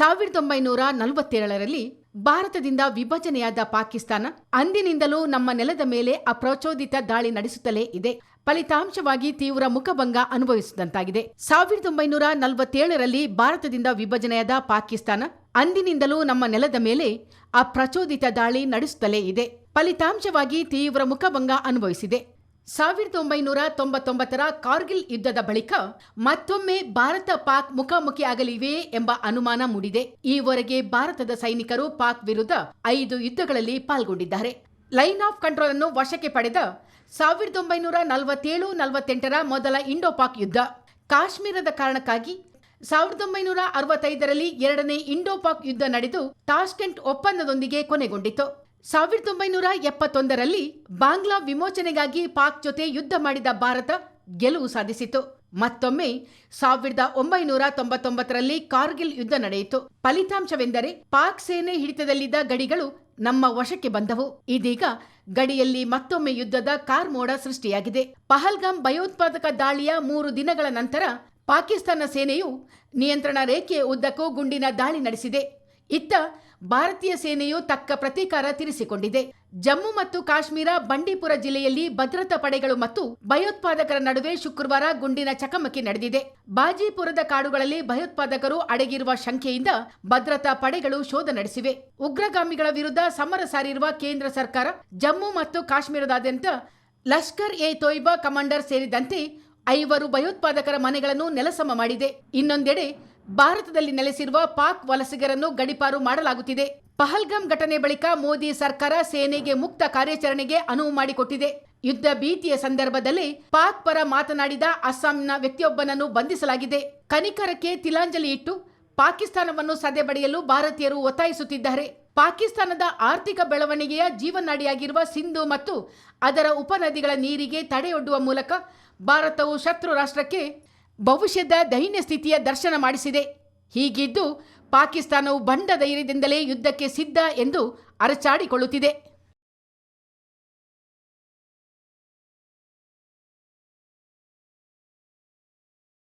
ಸಾವಿರದ ಒಂಬೈನೂರ ನಲವತ್ತೇಳರಲ್ಲಿ ಭಾರತದಿಂದ ವಿಭಜನೆಯಾದ ಪಾಕಿಸ್ತಾನ ಅಂದಿನಿಂದಲೂ ನಮ್ಮ ನೆಲದ ಮೇಲೆ ಅಪ್ರಚೋದಿತ ದಾಳಿ ನಡೆಸುತ್ತಲೇ ಇದೆ. ಫಲಿತಾಂಶವಾಗಿ ತೀವ್ರ ಮುಖಭಂಗ ಅನುಭವಿಸಿದಂತಾಗಿದೆ. ಸಾವಿರದ ಒಂಬೈನೂರ ನಲವತ್ತೇಳರಲ್ಲಿ ಭಾರತದಿಂದ ವಿಭಜನೆಯಾದ ಪಾಕಿಸ್ತಾನ ಅಂದಿನಿಂದಲೂ ನಮ್ಮ ನೆಲದ ಮೇಲೆ ಅಪ್ರಚೋದಿತ ದಾಳಿ ನಡೆಸುತ್ತಲೇ ಇದೆ. ಫಲಿತಾಂಶವಾಗಿ ತೀವ್ರ ಮುಖಭಂಗ ಅನುಭವಿಸಿದೆ. ಸಾವಿರದ ಒಂಬೈನೂರ ತೊಂಬತ್ತೊಂಬತ್ತರ ಕಾರ್ಗಿಲ್ ಯುದ್ಧದ ಬಳಿಕ ಮತ್ತೊಮ್ಮೆ ಭಾರತ ಪಾಕ್ ಮುಖಾಮುಖಿಯಾಗಲಿವೆಯೇ ಎಂಬ ಅನುಮಾನ ಮೂಡಿದೆ. ಈವರೆಗೆ ಭಾರತದ ಸೈನಿಕರು ಪಾಕ್ ವಿರುದ್ಧ ಐದು ಯುದ್ಧಗಳಲ್ಲಿ ಪಾಲ್ಗೊಂಡಿದ್ದಾರೆ. ಲೈನ್ ಆಫ್ ಕಂಟ್ರೋಲ್ ಅನ್ನು ವಶಕ್ಕೆ ಪಡೆದ ಸಾವಿರದ ಒಂಬೈನೂರ ನಲವತ್ತೇಳು ನಲವತ್ತೆಂಟರ ಮೊದಲ ಇಂಡೋ ಪಾಕ್ ಯುದ್ಧ. ಕಾಶ್ಮೀರದ ಕಾರಣಕ್ಕಾಗಿ ಸಾವಿರದ ಒಂಬೈನೂರ ಅರವತ್ತೈದರಲ್ಲಿ ಎರಡನೇ ಇಂಡೋ ಪಾಕ್ ಯುದ್ಧ ನಡೆದು ಟಾಸ್ಕೆಂಟ್ ಒಪ್ಪಂದದೊಂದಿಗೆ ಕೊನೆಗೊಂಡಿತು. ಸಾವಿರದ ಒಂಬೈನೂರ ಎಪ್ಪತ್ತೊಂದರಲ್ಲಿ ಬಾಂಗ್ಲಾ ವಿಮೋಚನೆಗಾಗಿ ಪಾಕ್ ಜೊತೆ ಯುದ್ಧ ಮಾಡಿದ ಭಾರತ ಗೆಲುವು ಸಾಧಿಸಿತು. ಮತ್ತೊಮ್ಮೆ ಸಾವಿರದ ಒಂಬೈನೂರ ತೊಂಬತ್ತೊಂಬತ್ತರಲ್ಲಿ ಕಾರ್ಗಿಲ್ ಯುದ್ಧ ನಡೆಯಿತು. ಫಲಿತಾಂಶವೆಂದರೆ ಪಾಕ್ ಸೇನೆ ಹಿಡಿತದಲ್ಲಿದ್ದ ಗಡಿಗಳು ನಮ್ಮ ವಶಕ್ಕೆ ಬಂದವು. ಇದೀಗ ಗಡಿಯಲ್ಲಿ ಮತ್ತೊಮ್ಮೆ ಯುದ್ಧದ ಕಾರ್ಮೋಡ ಸೃಷ್ಟಿಯಾಗಿದೆ. ಪಹಲ್ಗಾಮ್ ಭಯೋತ್ಪಾದಕ ದಾಳಿಯ ಮೂರು ದಿನಗಳ ನಂತರ ಪಾಕಿಸ್ತಾನ ಸೇನೆಯು ನಿಯಂತ್ರಣ ರೇಖೆಯ ಉದ್ದಕ್ಕೂ ಗುಂಡಿನ ದಾಳಿ ನಡೆಸಿದೆ. ಇತ್ತ ಭಾರತೀಯ ಸೇನೆಯು ತಕ್ಕ ಪ್ರತೀಕಾರ ತೀರಿಸಿಕೊಂಡಿದೆ. ಜಮ್ಮು ಮತ್ತು ಕಾಶ್ಮೀರ, ಬಂಡೀಪುರ ಜಿಲ್ಲೆಯಲ್ಲಿ ಭದ್ರತಾ ಪಡೆಗಳು ಮತ್ತು ಭಯೋತ್ಪಾದಕರ ನಡುವೆ ಶುಕ್ರವಾರ ಗುಂಡಿನ ಚಕಮಕಿ ನಡೆದಿದೆ. ಬಾಜಿಪುರದ ಕಾಡುಗಳಲ್ಲಿ ಭಯೋತ್ಪಾದಕರು ಅಡಗಿರುವ ಶಂಕೆಯಿಂದ ಭದ್ರತಾ ಪಡೆಗಳು ಶೋಧ ನಡೆಸಿವೆ. ಉಗ್ರಗಾಮಿಗಳ ವಿರುದ್ಧ ಸಮರ ಸಾರಿರುವ ಕೇಂದ್ರ ಸರ್ಕಾರ ಜಮ್ಮು ಮತ್ತು ಕಾಶ್ಮೀರದಾದ್ಯಂತ ಲಷ್ಕರ್ ಎ ತೊಯ್ಬಾ ಕಮಾಂಡರ್ ಸೇರಿದಂತೆ ಐವರು ಭಯೋತ್ಪಾದಕರ ಮನೆಗಳನ್ನು ನೆಲಸಮ ಮಾಡಿದೆ. ಇನ್ನೊಂದೆಡೆ ಭಾರತದಲ್ಲಿ ನೆಲೆಸಿರುವ ಪಾಕ್ ವಲಸಿಗರನ್ನು ಗಡಿಪಾರು ಮಾಡಲಾಗುತ್ತಿದೆ. ಪಹಲ್ಗಂ ಘಟನೆ ಬಳಿಕ ಮೋದಿ ಸರ್ಕಾರ ಸೇನೆಗೆ ಮುಕ್ತ ಕಾರ್ಯಾಚರಣೆಗೆ ಅನುವು ಮಾಡಿಕೊಟ್ಟಿದೆ. ಯುದ್ಧ ಭೀತಿಯ ಸಂದರ್ಭದಲ್ಲಿ ಪಾಕ್ ಪರ ಮಾತನಾಡಿದ ಅಸ್ಸಾಂನ ವ್ಯಕ್ತಿಯೊಬ್ಬನನ್ನು ಬಂಧಿಸಲಾಗಿದೆ. ಕನಿಕರಕ್ಕೆ ತಿಲಾಂಜಲಿ ಇಟ್ಟು ಪಾಕಿಸ್ತಾನವನ್ನು ಸದೆಬಡಿಯಲು ಭಾರತೀಯರು ಒತ್ತಾಯಿಸುತ್ತಿದ್ದಾರೆ. ಪಾಕಿಸ್ತಾನದ ಆರ್ಥಿಕ ಬೆಳವಣಿಗೆಯ ಜೀವನಾಡಿಯಾಗಿರುವ ಸಿಂಧು ಮತ್ತು ಅದರ ಉಪನದಿಗಳ ನೀರಿಗೆ ತಡೆಯೊಡ್ಡುವ ಮೂಲಕ ಭಾರತವು ಶತ್ರು ರಾಷ್ಟ್ರಕ್ಕೆ ಭವಿಷ್ಯದ ದೈನ್ಯ ಸ್ಥಿತಿಯ ದರ್ಶನ ಮಾಡಿಸಿದೆ. ಹೀಗಿದ್ದು ಪಾಕಿಸ್ತಾನವು ಬಂಡ ಧೈರ್ಯದಿಂದಲೇ ಯುದ್ಧಕ್ಕೆ ಸಿದ್ಧ ಎಂದು ಅರಚಾಡಿಕೊಳ್ಳುತ್ತಿದೆ.